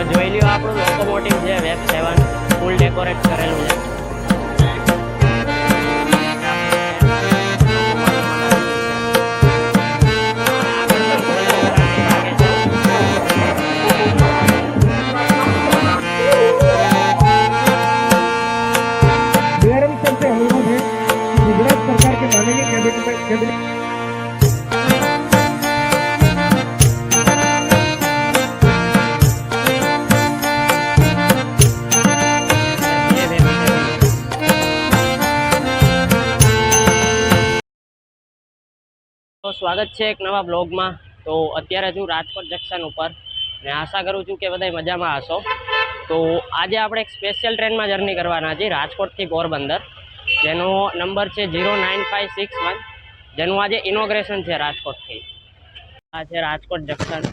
તો જોઈ લ્યો આપણું લોકોમોટિવ છે વેબ સેવન ફૂલ ડેકોરેટ કરેલું છે Gracias. સ્વાગત છે એક નવા બ્લોગમાં તો અત્યારે છું રાજકોટ જંકશન ઉપર. ને આશા કરું છું કે બધા મજામાં હશો. તો આજે આપણે એક સ્પેશિયલ ટ્રેનમાં જર્ની કરવાના છીએ રાજકોટથી પોરબંદર. જેનો નંબર છે zero nine five six one જેનું આજે ઇનોગ્રેશન છે રાજકોટથી આ છે રાજકોટ જંકશન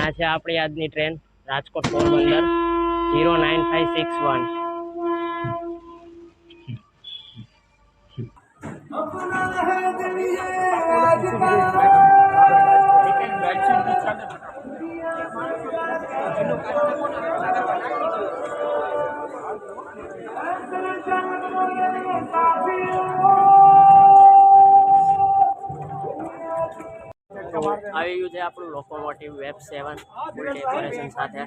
આ છે આપણી આજની train Rajkot Porbandar. Zero nine five six one તો આવી ગયું છે આપણું લોકોમોટિવ વેબ સેવન ડેકોરેશન સાથે.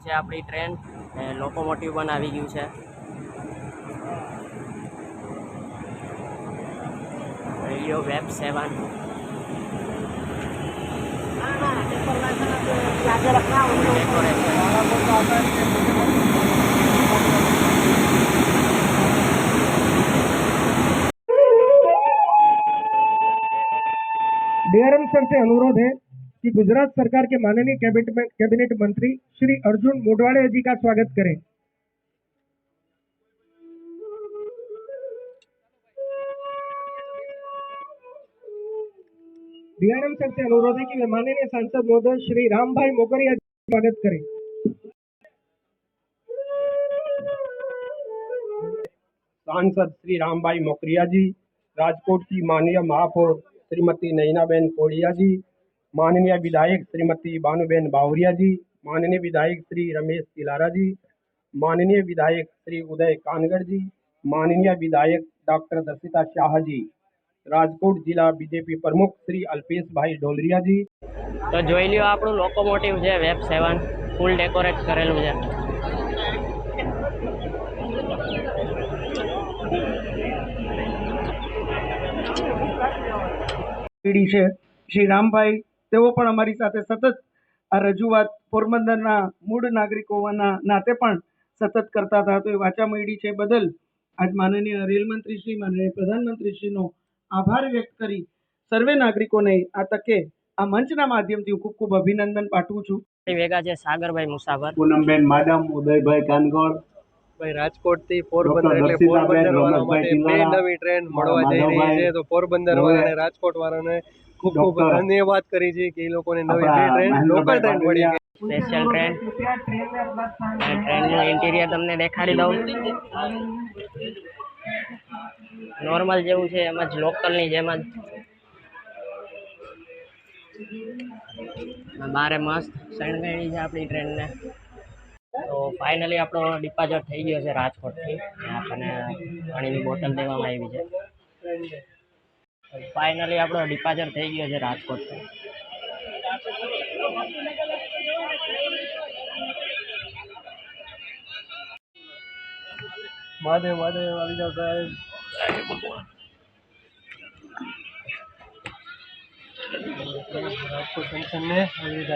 છે આપણી ટ્રેન લોકોમોટિવ પણ આવી ગયું છે. Radio web seven. बेरम सर से अनुरोध है कि गुजरात सरकार के माननीय कैबिनेट मंत्री श्री अर्जुन मोढवाड़े जी का स्वागत करें। बीआरएम सर से अनुरोध है कि वे माननीय सांसद महोदय श्री राम भाई मोकरिया जी का स्वागत करें। सांसद श्री रामभाई मोकरिया जी, राजकोट की माननीय महापौर श्रीमती नैनाबेन कोड़िया जी माननीय विधायक श्रीमती बानुबेन बावरिया जी माननीय विधायक श्री रमेश तिलारा जी माननीय विधायक श्री उदय कानगढ़ जी माननीय विधायक डॉक्टर दर्शिता शाह जी राजकोट जिला बीजेपी प्रमुख श्री अल्पेश भाई ढोलरिया जी તો જોઈ લ્યો આપણું લોકોમોટિવ છે વેબ સેવન ફૂલ ડેકોરેટ કરેલું છે પેઢી છે. શ્રી રામભાઈ તેઓ પણ અમારી સાથે સતત આ રજૂઆત પોરબંદરના મૂળ નાગરિકો હોવાના નાતે પણ સતત કરતા હતા. તો એ વાચા મળી છે બદલ આજ માનનીય રેલ મંત્રી શ્રી માનનીય પ્રધાનમંત્રીશ્રીનો આભાર વ્યક્ત કરી સર્વે નાગરિકોને આ તકે આ મંચના માધ્યમથી હું ખૂબ ખૂબ અભિનંદન પાઠવું છું. ભેગા છે સાગરભાઈ મુસાફર. પૂનમબેન માડમ ઉદયભાઈ કાનગોળ ભાઈ રાજકોટથી પોરબંદર એટલે પોરબંદર વાળા માટે બે નવી ટ્રેન મળવા જઈ રહી છે તો પોરબંદર વાળા વાળાને રાજકોટ વાળાને ખૂબ ખૂબ ધન્યવાદ કરી છે કે એ લોકોને નવી બે ટ્રેન લોકલ ટ્રેન મળી ગઈ. Special train. ટ્રેનનું ઇન્ટિરિયર તમને દેખાડી દઉં. નોર્મલ જેવું છે એમ જ લોકલની જેમ જ. બારે મસ્ત શણગારી છે આપણી ટ્રેનને. તો ફાઇનલી આપણો ડિપાઝર થઈ ગયો છે રાજકોટથી. આપણને પાણીની બોટલ દેવામાં આવી છે. ફાઇનલી આપણો ડિપાઝર થઈ ગયો છે રાજકોટથી. મહાદેવ મહાદેવ આવી જાવ સાહેબ. રાજકોટ જંકશનને આવી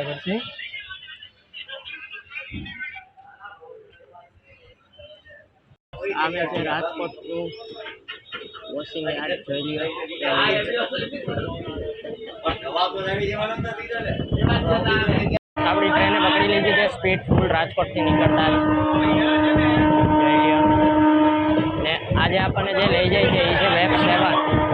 આવે છે રાજકોટનું વોશિંગ યાર્ડ જોઈ આપણી ટ્રેને પકડી લીધી છે, સ્પીડ ફૂલ રાજકોટથી નીકળતા ને આજે આપણને જે લઈ જાય છે, એ છે વેબ સેવન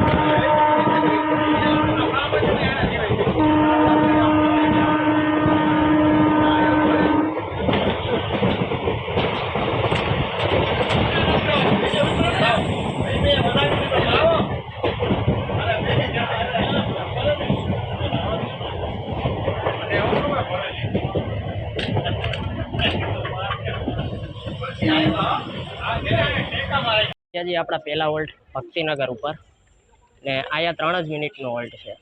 હજી આપણા પહેલા વોલ્ટ ભક્તિનગર ઉપર ને અહીંયા ત્રણ જ મિનિટનો વોલ્ટ છે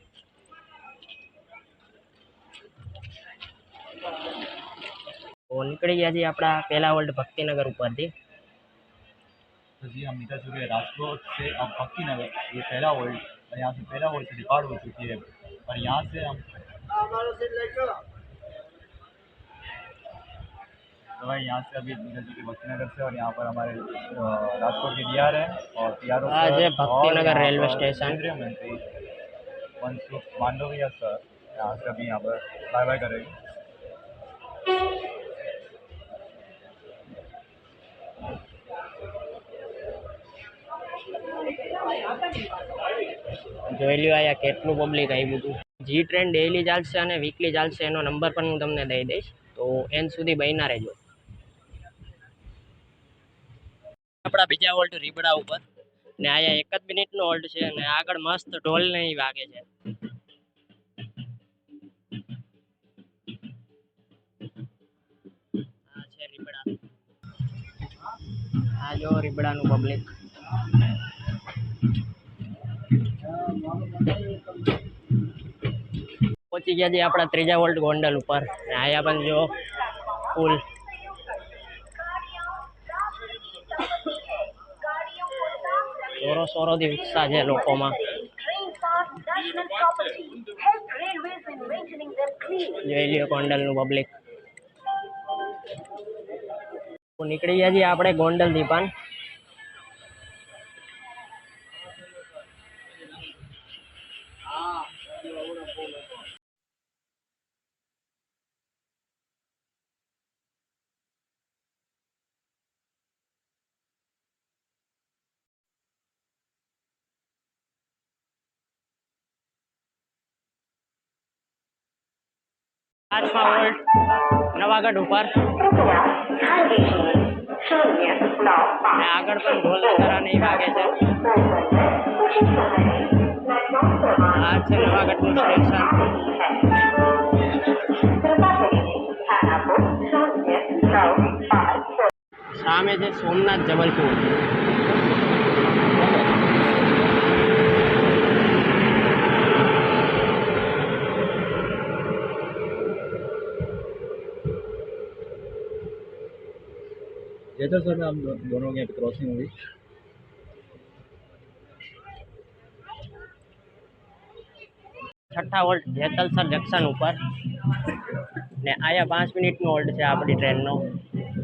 તો નીકળી ગયા છીએ આપણા પહેલા વોલ્ટ ભક્તિનગર ઉપરથી तो जी हम निकल चुके हैं राजकोट से अब भक्ति नगर ये पहला वर्ल्ड और यहाँ से पहला वर्ल्ड से डिपार्ट हो चुकी है और यहाँ से हम तो भाई यहाँ से अभी निकल चुके भक्ति नगर से और यहाँ पर हमारे अ, राजकोट के डी आर है और पी आर हाँ, ये भक्तिनगर रेलवे स्टेशन। केंद्रीय मंत्री मनसुख मांडविया सर यहाँ से अभी यहाँ पर बाय बाय करेंगे જોઈ લ્યો અહીંયા કેટલું પબ્લિક આવ્યું હતું જી ટ્રેન ડેઈલી ચાલશે અને વીકલી ચાલશે એનો નંબર પણ હું તમને દઈ દઈશ તો એન સુધી બન્યા રહેજો આપણા બીજા વોલ્ટ રીબડા ઉપર. ને અહીંયા એક જ મિનિટનો હોલ્ડ છે અને આગળ મસ્ત ઢોલ ને વાગે છે. આ છે રીબડા. પબ્લિક પહોંચી ગયા છે આપણા ત્રીજા વોલ્ટ ગોંડલ ઉપર. ને અહીંયા પણ જો ફૂલ સોરો સોરોથી ઉત્સાહ છે લોકોમાં. જોઈ લ્યો ગોંડલનું પબ્લિક નીકળી ગયા છીએ આપણે ગોંડલથી પાંચમા વોલ્ટ નવાગઢ ઉપર. અને આગળ પણ ઢોલ નગારા નહીં વાગે છે. આ છે નવાગઢનું સ્ટેશન. સામે છે સોમનાથ જબલપુર. जैसा सर हम दो, दोनों के क्रॉसिंग हुई છઠ્ઠા વોલ્ટ જેતલસર જંકશન ઉપર ને આયા પાંચ મિનિટનો હોલ્ડ છે આપણી ટ્રેનનો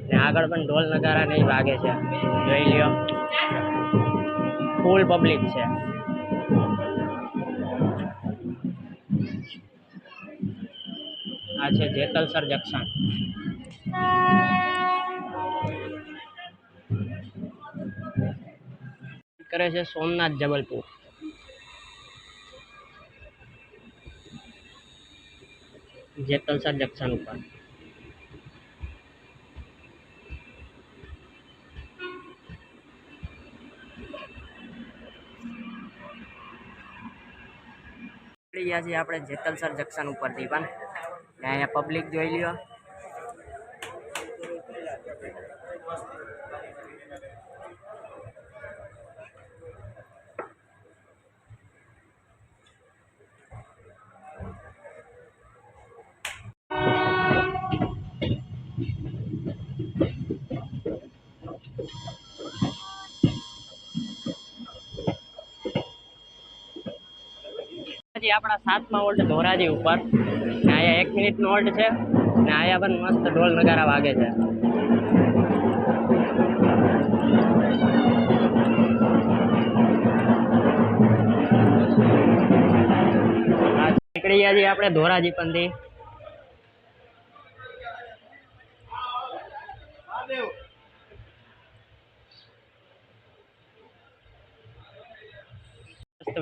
ને આગળ પણ ઢોલ નગારા નહીં વાગે છે જોઈ લ્યો ફૂલ પબ્લિક છે આ છે જેતલસર જંકશન કરે છે સોમનાથ જબલપુર. જેતલસર જંકશન ઉપર. ગયા છીએ આપણે જેતલસર જંકશન ઉપરથી પણ. અહીંયા પબ્લિક જોઈ લ્યો. આપણા સાતમા ઓલ્ટ ધોરાજી ઉપર. ને અહીંયા એક મિનિટનો ઓલ્ટ છે. ને અહીંયા પણ મસ્ત ઢોલ નગારા વાગે છે. નીકળી ગયા છીએ આપણે ધોરાજી પંથી.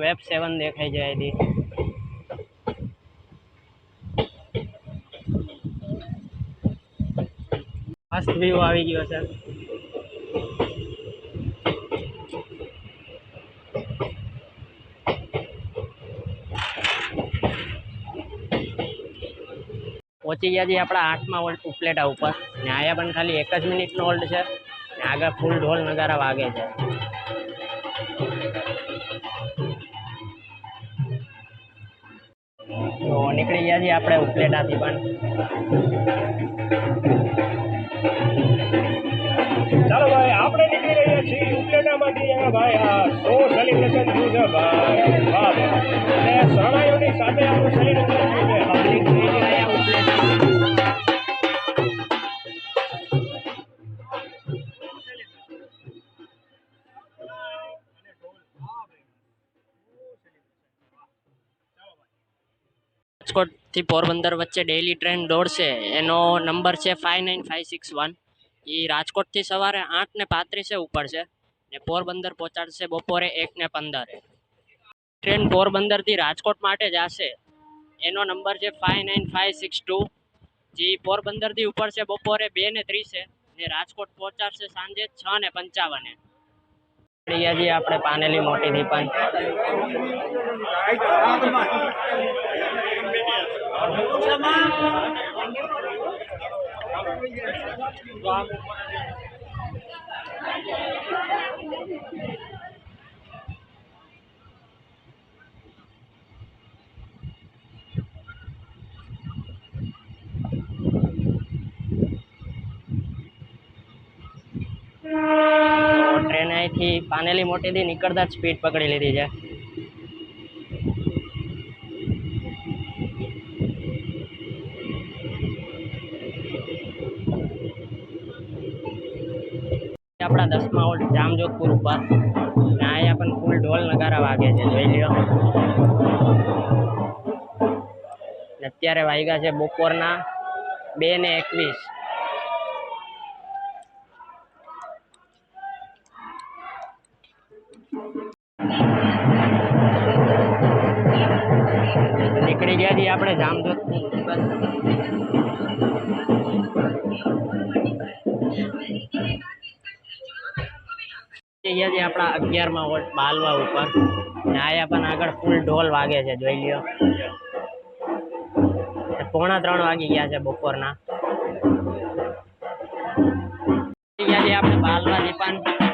વેબ સેવન દેખાઈ જાય હતી મસ્ત વ્યૂ આવી ગયો છે. પહોંચી ગયા છીએ આપણા આઠમા ઓલ્ડ ઉપલેટા ઉપર. ને આયા પણ ખાલી એક જ મિનિટનો ઓલ્ડ છે. ને આગળ ફૂલ ઢોલ નગારા વાગે છે. તો નીકળી ગયા છીએ આપણે ઉપલેટાથી પણ. આપણે નીકળી રહ્યા છીએ ઉપલેટામાંથી અહીંયા ભાઈ સો સેલિબ્રેશન થયું છે અને શરણાઈઓની સાથે આપણું સેલિબ્રેશન થયું છે. રાજકોટથી પોરબંદર વચ્ચે ડેઇલી ટ્રેન દોડશે. એનો નંબર છે five nine five six one એ રાજકોટથી સવારે આઠ ને પાંત્રીસે ઉપડશે ને પોરબંદર પહોંચાડશે બપોરે એક ને પંદરે. ટ્રેન પોરબંદરથી રાજકોટ માટે જશે. એનો નંબર છે five nine five six two. જે પોરબંદરથી ઉપડશે બપોરે બે ને ત્રીસે ને રાજકોટ પહોંચાડશે સાંજે છ ને પંચાવને. નીકળી આપણે પાનેલી મોટીથી પણ તો ટ્રેન અહીંથી પાનેલી મોટીથી નીકળતા જ સ્પીડ પકડી લીધી છે. ઓલ્ડ જામજોધપુર ઉપર. ને અહીંયા પણ ફૂલ ઢોલ નગારા વાગે છે, જોઈ લ્યો. અત્યારે વાગ્યા છે બપોરના બે ને એકવીસ. નીકળી ગયા છીએ આપણે જામજોધપુર છીએ આપણા અગિયારમાં વોટ બાલવા ઉપર. ને આયા પણ આગળ ફૂલ ઢોલ વાગે છે, જોઈ લ્યો. પોણા ત્રણ વાગી ગયા છે બપોરના. ગયા છીએ આપણે બાલવાથી પણ.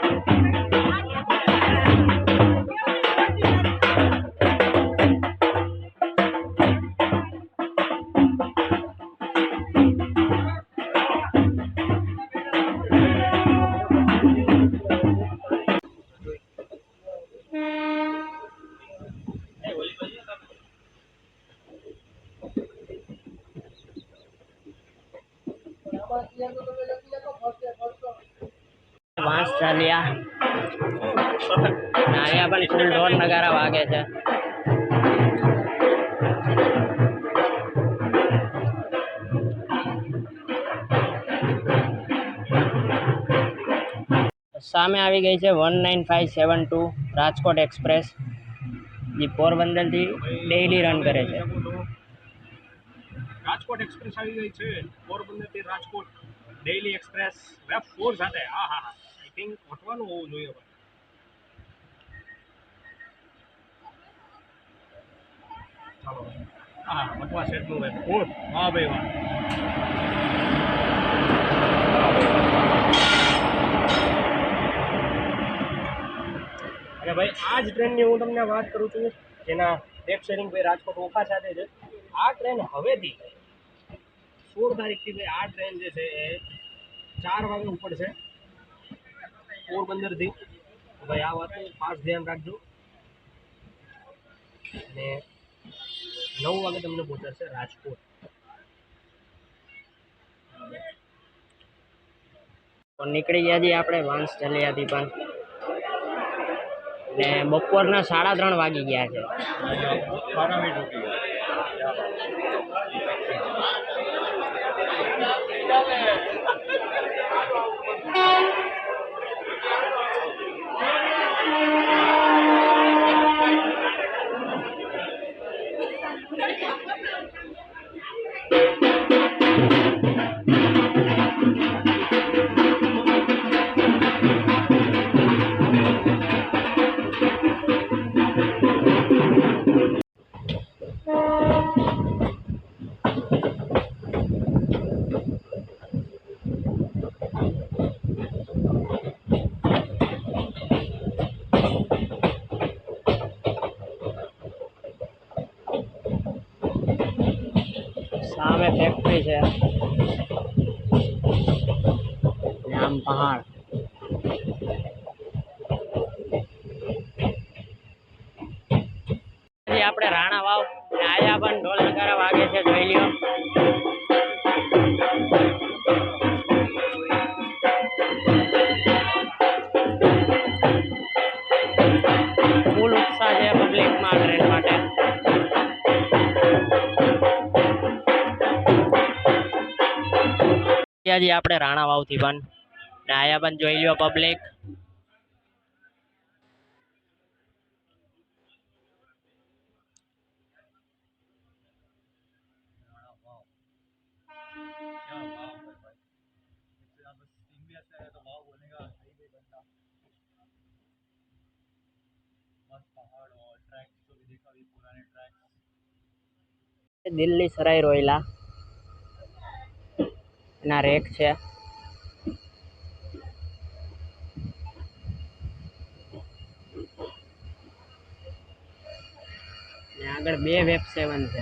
અહીંયા પણ ફૂલ ઢોર નગારા વાગે છે. સામે આવી ગઈ છે one nine five seven two Rajkot express, જે પોરબંદરથી ડેઇલી રન કરે છે. રાજકોટ એક્સપ્રેસ આવી ગઈ છે, પોરબંદરથી Rajkot daily express web four સાથે. હા હા હા આઈ થિંક હોટવાનું હોવું જોઈએ ચાલો. હા હા વટવા સેટનું વેબ ફોર વાહ ભાઈ વાહ અને ભાઈ આ જ ટ્રેનની હું તમને વાત કરું છું, જેના ડેક શેરિંગ ભાઈ રાજકોટ ઓખા સાથે છે. આ ટ્રેન હવેથી સોળ તારીખથી ભાઈ આ ટ્રેન જે છે એ ચાર વાગે ઉપડશે પોરબંદરથી. ભાઈ આ વાતનું ખાસ ધ્યાન રાખજો. અને નવ વાગે તમને પહોંચાડશે રાજકોટ. પણ નીકળી ગયા છીએ આપણે વાંસ જલિયાથી પણ. ને બપોરના સાડા ત્રણ વાગી ગયા છે. Thank you. છે. આમ પહાડ. આપણે રાણા વાવ આયા પણ ઢોલ નગારા વાગે છે જોઈ લ્યો. નીકળ્યા છીએ આપણે રાણા વાવથી પણ. ને આયા પણ જોઈ લ્યો પબ્લિક દિલ્હી સરાઈ રોયલા. ના રેક છે. આગળ બે વેબ સેવન છે.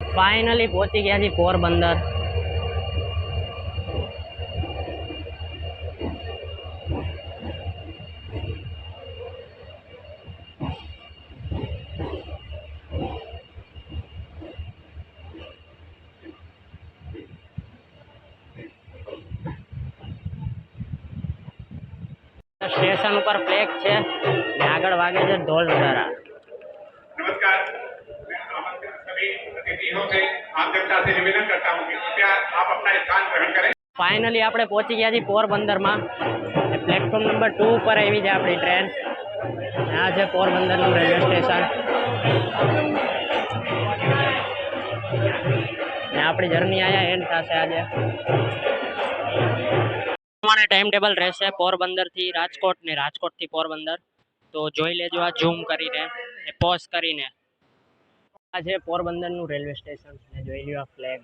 ફાઇનલી પહોંચી ગયા છીએ પોરબંદર સ્ટેશન ઉપર પ્લેગ છે. ને આગળ વાગે છે ઢોલ નગારા નમસ્કાર. ફાઇનલી આપણે પહોંચી ગયા છીએ પોરબંદરમાં. પ્લેટફોર્મ નંબર ટુ ઉપર આવી છે આપણી ટ્રેન આ છે પોરબંદરનું રેલવે સ્ટેશન ને આપણી જર્ની આયા એન્ડ થશે આજે. પ્રમાણે ટાઈમ ટેબલ રહેશે પોરબંદરથી રાજકોટ ને રાજકોટથી પોરબંદર. તો જોઈ લેજો આ ઝૂમ કરીને ને પોઝ કરીને. આ છે પોરબંદરનું રેલવે સ્ટેશન. જોઈ લ્યો આ ફ્લેગ